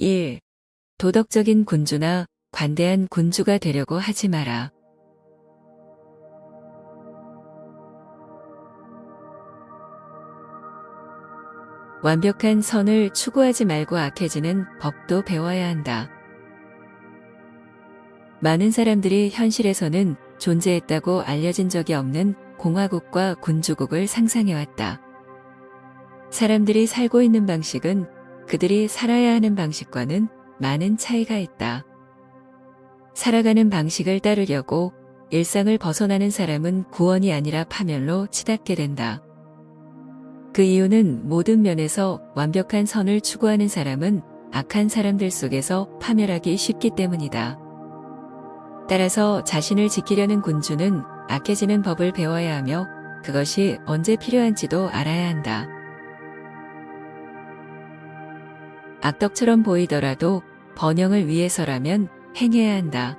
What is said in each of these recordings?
1. 도덕적인 군주나 관대한 군주가 되려고 하지 마라. 완벽한 선을 추구하지 말고 악해지는 법도 배워야 한다. 많은 사람들이 현실에서는 존재했다고 알려진 적이 없는 공화국과 군주국을 상상해왔다. 사람들이 살고 있는 방식은 그들이 살아야 하는 방식과는 많은 차이가 있다. 살아가는 방식을 따르려고 일상을 벗어나는 사람은 구원이 아니라 파멸로 치닫게 된다. 그 이유는 모든 면에서 완벽한 선을 추구하는 사람은 악한 사람들 속에서 파멸하기 쉽기 때문이다. 따라서 자신을 지키려는 군주는 악해지는 법을 배워야 하며 그것이 언제 필요한지도 알아야 한다. 악덕처럼 보이더라도 번영을 위해서라면 행해야 한다.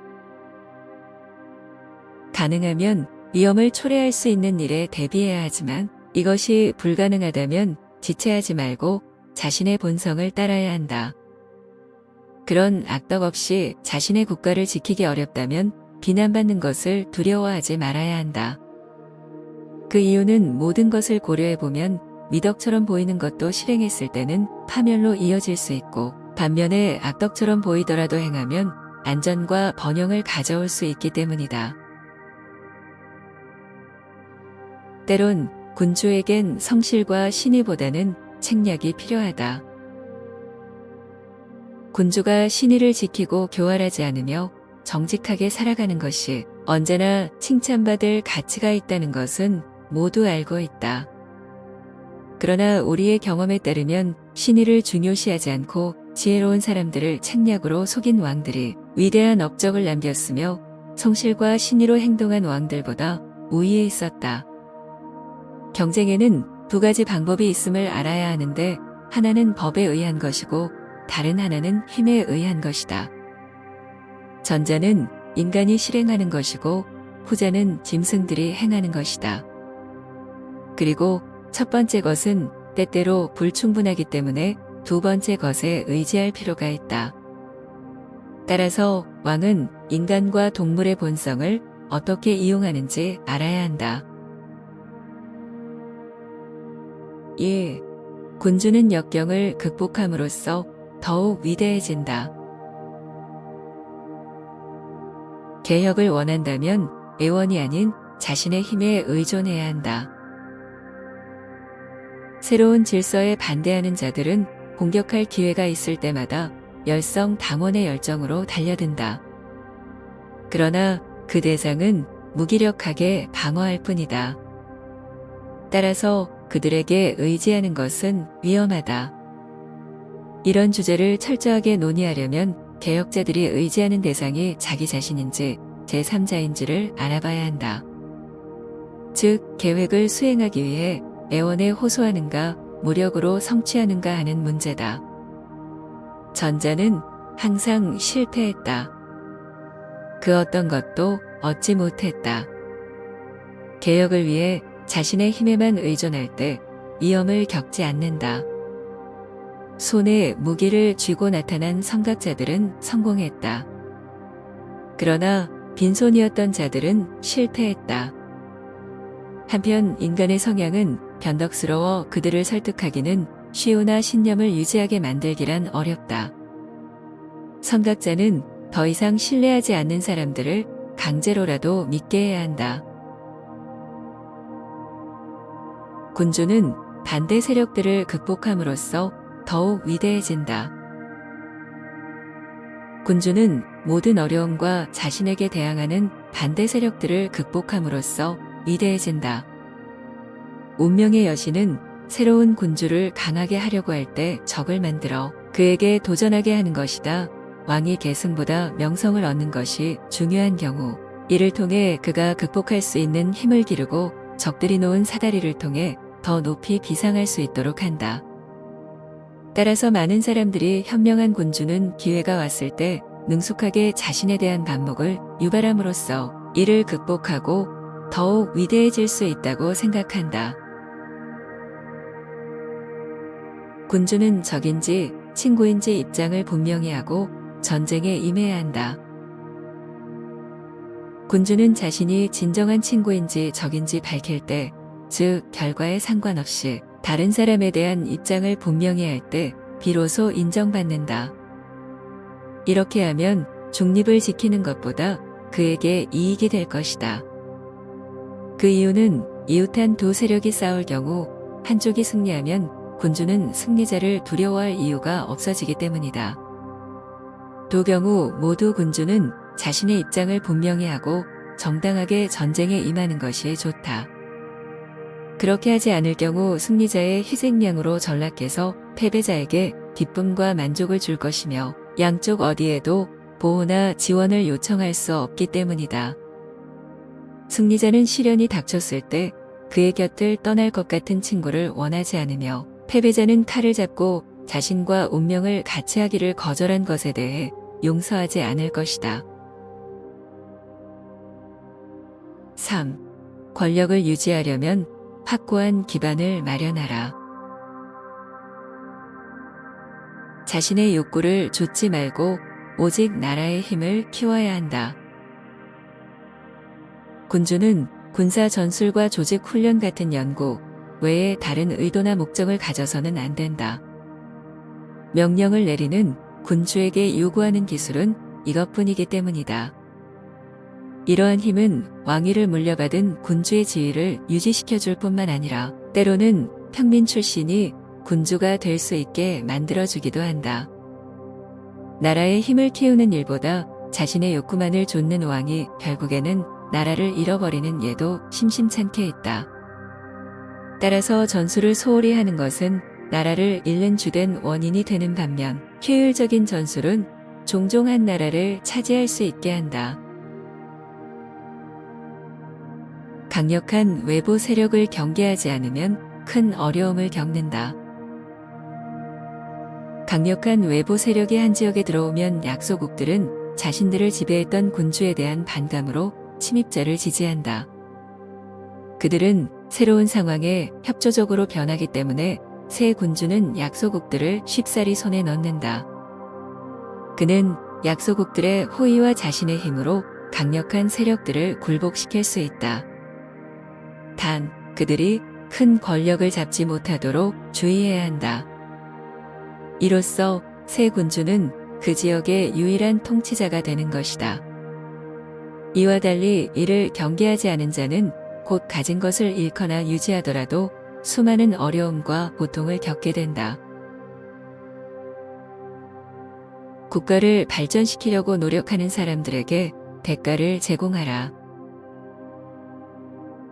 가능하면 위험을 초래할 수 있는 일에 대비해야 하지만 이것이 불가능하다면 지체하지 말고 자신의 본성을 따라야 한다. 그런 악덕 없이 자신의 국가를 지키기 어렵다면 비난받는 것을 두려워하지 말아야 한다. 그 이유는 모든 것을 고려해보면 미덕처럼 보이는 것도 실행했을 때는 파멸로 이어질 수 있고 반면에 악덕처럼 보이더라도 행하면 안전과 번영을 가져올 수 있기 때문이다. 때론 군주에겐 성실과 신의보다는 책략이 필요하다. 군주가 신의를 지키고 교활하지 않으며 정직하게 살아가는 것이 언제나 칭찬받을 가치가 있다는 것은 모두 알고 있다. 그러나 우리의 경험에 따르면 신의를 중요시하지 않고 지혜로운 사람들을 책략으로 속인 왕들이 위대한 업적을 남겼으며 성실과 신의로 행동한 왕들보다 우위에 있었다. 경쟁에는 두 가지 방법이 있음을 알아야 하는데 하나는 법에 의한 것이고 다른 하나는 힘에 의한 것이다. 전자는 인간이 실행하는 것이고 후자는 짐승들이 행하는 것이다. 그리고 첫 번째 것은 때때로 불충분하기 때문에 두 번째 것에 의지할 필요가 있다. 따라서 왕은 인간과 동물의 본성을 어떻게 이용하는지 알아야 한다. 1. 군주는 역경을 극복함으로써 더욱 위대해진다. 개혁을 원한다면 애원이 아닌 자신의 힘에 의존해야 한다. 새로운 질서에 반대하는 자들은 공격할 기회가 있을 때마다 열성 당원의 열정으로 달려든다. 그러나 그 대상은 무기력하게 방어할 뿐이다. 따라서 그들에게 의지하는 것은 위험하다. 이런 주제를 철저하게 논의하려면 개혁자들이 의지하는 대상이 자기 자신인지 제3자인지를 알아봐야 한다. 즉, 계획을 수행하기 위해 애원에 호소하는가, 무력으로 성취하는가 하는 문제다. 전자는 항상 실패했다. 그 어떤 것도 얻지 못했다. 개혁을 위해 자신의 힘에만 의존할 때 위험을 겪지 않는다. 손에 무기를 쥐고 나타난 성각자들은 성공했다. 그러나 빈손이었던 자들은 실패했다. 한편 인간의 성향은 변덕스러워 그들을 설득하기는 쉬우나 신념을 유지하게 만들기란 어렵다. 성각자는 더 이상 신뢰하지 않는 사람들을 강제로라도 믿게 해야 한다. 군주는 반대 세력들을 극복함으로써 더욱 위대해진다. 군주는 모든 어려움과 자신에게 대항하는 반대 세력들을 극복함으로써 위대해진다. 운명의 여신은 새로운 군주를 강하게 하려고 할 때 적을 만들어 그에게 도전하게 하는 것이다. 왕이 계승보다 명성을 얻는 것이 중요한 경우 이를 통해 그가 극복할 수 있는 힘을 기르고 적들이 놓은 사다리를 통해 더 높이 비상할 수 있도록 한다. 따라서 많은 사람들이 현명한 군주는 기회가 왔을 때 능숙하게 자신에 대한 반목을 유발함으로써 이를 극복하고 더욱 위대해질 수 있다고 생각한다. 군주는 적인지 친구인지 입장을 분명히 하고 전쟁에 임해야 한다. 군주는 자신이 진정한 친구인지 적인지 밝힐 때, 즉, 결과에 상관없이 다른 사람에 대한 입장을 분명히 할 때, 비로소 인정받는다. 이렇게 하면 중립을 지키는 것보다 그에게 이익이 될 것이다. 그 이유는 이웃한 두 세력이 싸울 경우 한쪽이 승리하면 군주는 승리자를 두려워할 이유가 없어지기 때문이다. 두 경우 모두 군주는 자신의 입장을 분명히 하고 정당하게 전쟁에 임하는 것이 좋다. 그렇게 하지 않을 경우 승리자의 희생양으로 전락해서 패배자에게 기쁨과 만족을 줄 것이며 양쪽 어디에도 보호나 지원을 요청할 수 없기 때문이다. 승리자는 시련이 닥쳤을 때 그의 곁을 떠날 것 같은 친구를 원하지 않으며 패배자는 칼을 잡고 자신과 운명을 같이 하기를 거절한 것에 대해 용서하지 않을 것이다. 3. 권력을 유지하려면 확고한 기반을 마련하라. 자신의 욕구를 좇지 말고 오직 나라의 힘을 키워야 한다. 군주는 군사 전술과 조직 훈련 같은 연구 외에 다른 의도나 목적을 가져서는 안 된다. 명령을 내리는 군주에게 요구하는 기술은 이것뿐이기 때문이다. 이러한 힘은 왕위를 물려받은 군주의 지위를 유지시켜 줄 뿐만 아니라 때로는 평민 출신이 군주가 될 수 있게 만들어 주기도 한다. 나라의 힘을 키우는 일보다 자신의 욕구만을 좇는 왕이 결국에는 나라를 잃어버리는 예도 심심찮게 있다. 따라서 전술을 소홀히 하는 것은 나라를 잃는 주된 원인이 되는 반면 효율적인 전술은 종종 한 나라를 차지할 수 있게 한다. 강력한 외부 세력을 경계하지 않으면 큰 어려움을 겪는다. 강력한 외부 세력이 한 지역에 들어오면 약소국들은 자신들을 지배했던 군주에 대한 반감으로 침입자를 지지한다. 그들은 새로운 상황에 협조적으로 변하기 때문에 새 군주는 약소국들을 쉽사리 손에 넣는다. 그는 약소국들의 호의와 자신의 힘으로 강력한 세력들을 굴복시킬 수 있다. 단, 그들이 큰 권력을 잡지 못하도록 주의해야 한다. 이로써 새 군주는 그 지역의 유일한 통치자가 되는 것이다. 이와 달리 이를 경계하지 않은 자는 곧 가진 것을 잃거나 유지하더라도 수많은 어려움과 고통을 겪게 된다. 국가를 발전시키려고 노력하는 사람들에게 대가를 제공하라.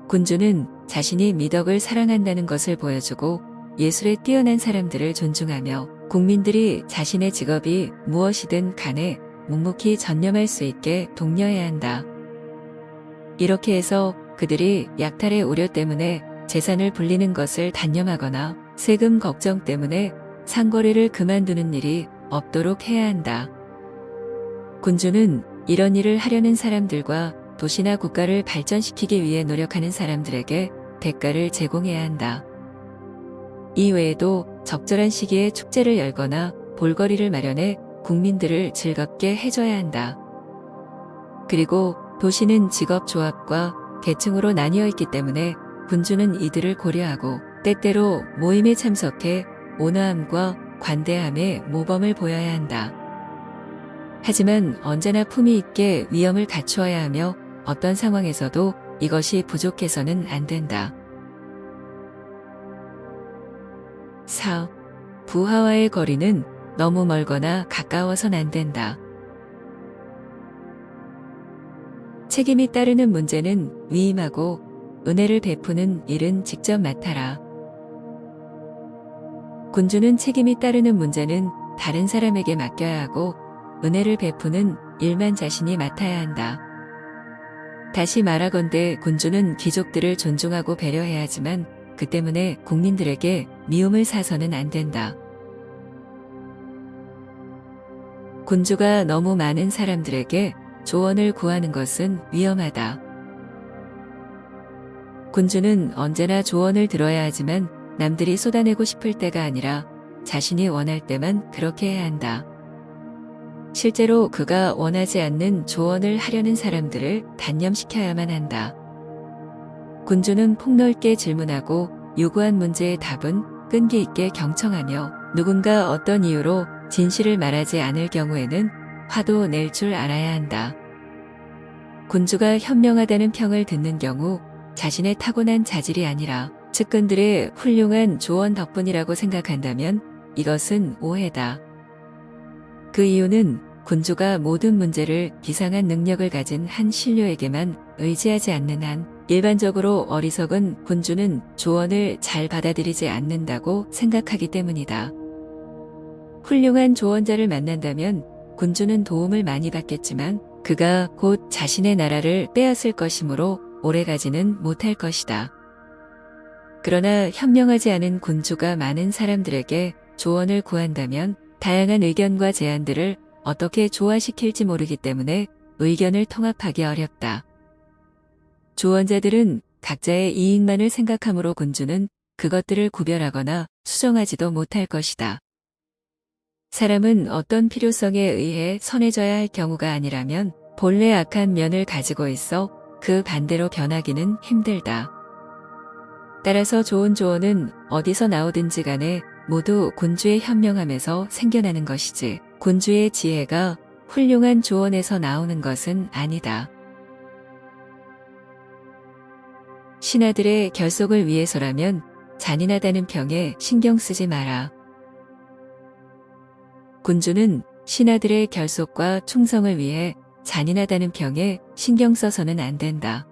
군주는 자신이 미덕을 사랑한다는 것을 보여주고 예술에 뛰어난 사람들을 존중하며 국민들이 자신의 직업이 무엇이든 간에 묵묵히 전념할 수 있게 독려해야 한다. 이렇게 해서 그들이 약탈의 우려 때문에 재산을 불리는 것을 단념하거나 세금 걱정 때문에 상거래를 그만두는 일이 없도록 해야 한다. 군주는 이런 일을 하려는 사람들과 도시나 국가를 발전시키기 위해 노력하는 사람들에게 대가를 제공해야 한다. 이 외에도 적절한 시기에 축제를 열거나 볼거리를 마련해 국민들을 즐겁게 해줘야 한다. 그리고 도시는 직업조합과 계층으로 나뉘어 있기 때문에 군주는 이들을 고려하고 때때로 모임에 참석해 온화함과 관대함의 모범을 보여야 한다. 하지만 언제나 품위 있게 위엄을 갖추어야 하며 어떤 상황에서도 이것이 부족해서는 안 된다. 4. 부하와의 거리는 너무 멀거나 가까워선 안 된다. 책임이 따르는 문제는 위임하고 은혜를 베푸는 일은 직접 맡아라. 군주는 책임이 따르는 문제는 다른 사람에게 맡겨야 하고 은혜를 베푸는 일만 자신이 맡아야 한다. 다시 말하건대 군주는 귀족들을 존중하고 배려해야 하지만 그 때문에 국민들에게 미움을 사서는 안 된다. 군주가 너무 많은 사람들에게 조언을 구하는 것은 위험하다. 군주는 언제나 조언을 들어야 하지만 남들이 쏟아내고 싶을 때가 아니라 자신이 원할 때만 그렇게 해야 한다. 실제로 그가 원하지 않는 조언을 하려는 사람들을 단념시켜야만 한다. 군주는 폭넓게 질문하고 요구한 문제의 답은 끈기 있게 경청하며 누군가 어떤 이유로 진실을 말하지 않을 경우에는 화도 낼 줄 알아야 한다. 군주가 현명하다는 평을 듣는 경우 자신의 타고난 자질이 아니라 측근들의 훌륭한 조언 덕분이라고 생각한다면 이것은 오해다. 그 이유는 군주가 모든 문제를 비상한 능력을 가진 한 신료에게만 의지하지 않는 한 일반적으로 어리석은 군주는 조언을 잘 받아들이지 않는다고 생각하기 때문이다. 훌륭한 조언자를 만난다면 군주는 도움을 많이 받겠지만 그가 곧 자신의 나라를 빼앗을 것이므로 오래가지는 못할 것이다. 그러나 현명하지 않은 군주가 많은 사람들에게 조언을 구한다면 다양한 의견과 제안들을 어떻게 조화시킬지 모르기 때문에 의견을 통합하기 어렵다. 조언자들은 각자의 이익만을 생각하므로 군주는 그것들을 구별하거나 수정하지도 못할 것이다. 사람은 어떤 필요성에 의해 선해져야 할 경우가 아니라면 본래 악한 면을 가지고 있어 그 반대로 변하기는 힘들다. 따라서 좋은 조언은 어디서 나오든지 간에 모두 군주의 현명함에서 생겨나는 것이지 군주의 지혜가 훌륭한 조언에서 나오는 것은 아니다. 신하들의 결속을 위해서라면 잔인하다는 평에 신경 쓰지 마라. 군주는 신하들의 결속과 충성을 위해 잔인하다는 평에 신경 써서는 안 된다.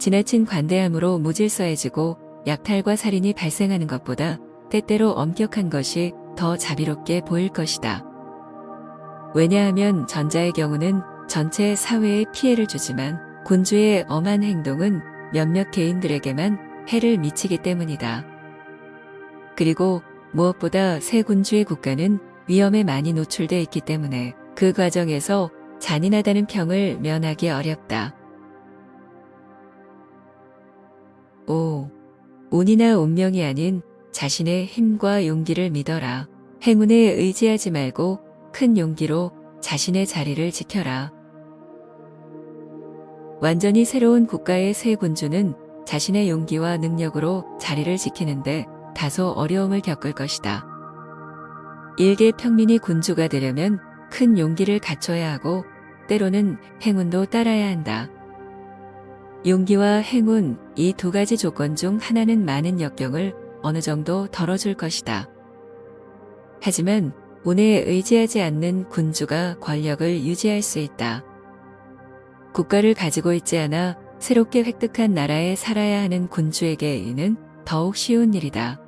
지나친 관대함으로 무질서해지고 약탈과 살인이 발생하는 것보다 때때로 엄격한 것이 더 자비롭게 보일 것이다. 왜냐하면 전자의 경우는 전체 사회에 피해를 주지만 군주의 엄한 행동은 몇몇 개인들에게만 해를 미치기 때문이다. 그리고 무엇보다 새 군주의 국가는 위험에 많이 노출돼 있기 때문에 그 과정에서 잔인하다는 평을 면하기 어렵다. 5. 운이나 운명이 아닌 자신의 힘과 용기를 믿어라. 행운에 의지하지 말고 큰 용기로 자신의 자리를 지켜라. 완전히 새로운 국가의 새 군주는 자신의 용기와 능력으로 자리를 지키는데 다소 어려움을 겪을 것이다. 일개 평민이 군주가 되려면 큰 용기를 갖춰야 하고 때로는 행운도 따라야 한다. 용기와 행운 이 두 가지 조건 중 하나는 많은 역경을 어느 정도 덜어줄 것이다. 하지만 운에 의지하지 않는 군주가 권력을 유지할 수 있다. 국가를 가지고 있지 않아 새롭게 획득한 나라에 살아야 하는 군주에게 이는 더욱 쉬운 일이다.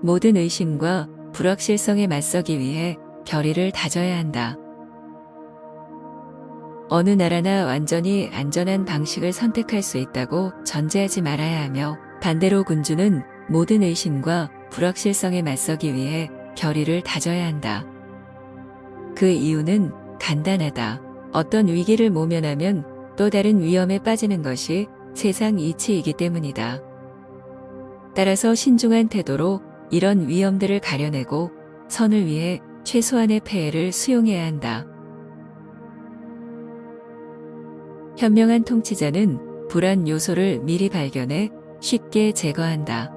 모든 의심과 불확실성에 맞서기 위해 결의를 다져야 한다. 어느 나라나 완전히 안전한 방식을 선택할 수 있다고 전제하지 말아야 하며 반대로 군주는 모든 의심과 불확실성에 맞서기 위해 결의를 다져야 한다. 그 이유는 간단하다. 어떤 위기를 모면하면 또 다른 위험에 빠지는 것이 세상 이치이기 때문이다. 따라서 신중한 태도로 이런 위험들을 가려내고 선을 위해 최소한의 폐해를 수용해야 한다. 현명한 통치자는 불안 요소를 미리 발견해 쉽게 제거한다.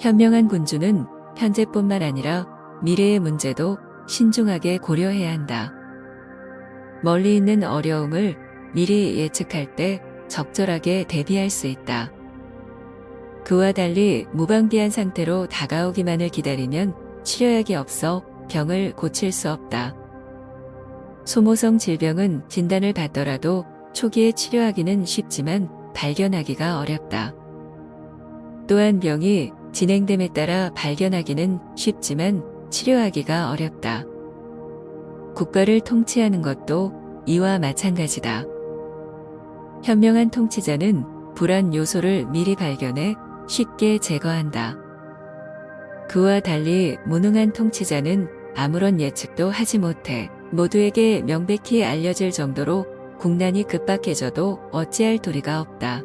현명한 군주는 현재뿐만 아니라 미래의 문제도 신중하게 고려해야 한다. 멀리 있는 어려움을 미리 예측할 때 적절하게 대비할 수 있다. 그와 달리 무방비한 상태로 다가오기만을 기다리면 치료약이 없어 병을 고칠 수 없다. 소모성 질병은 진단을 받더라도 초기에 치료하기는 쉽지만 발견하기가 어렵다. 또한 병이 진행됨에 따라 발견하기는 쉽지만 치료하기가 어렵다. 국가를 통치하는 것도 이와 마찬가지다. 현명한 통치자는 불안 요소를 미리 발견해 쉽게 제거한다. 그와 달리 무능한 통치자는 아무런 예측도 하지 못해 모두에게 명백히 알려질 정도로 국난이 급박해져도 어찌할 도리가 없다.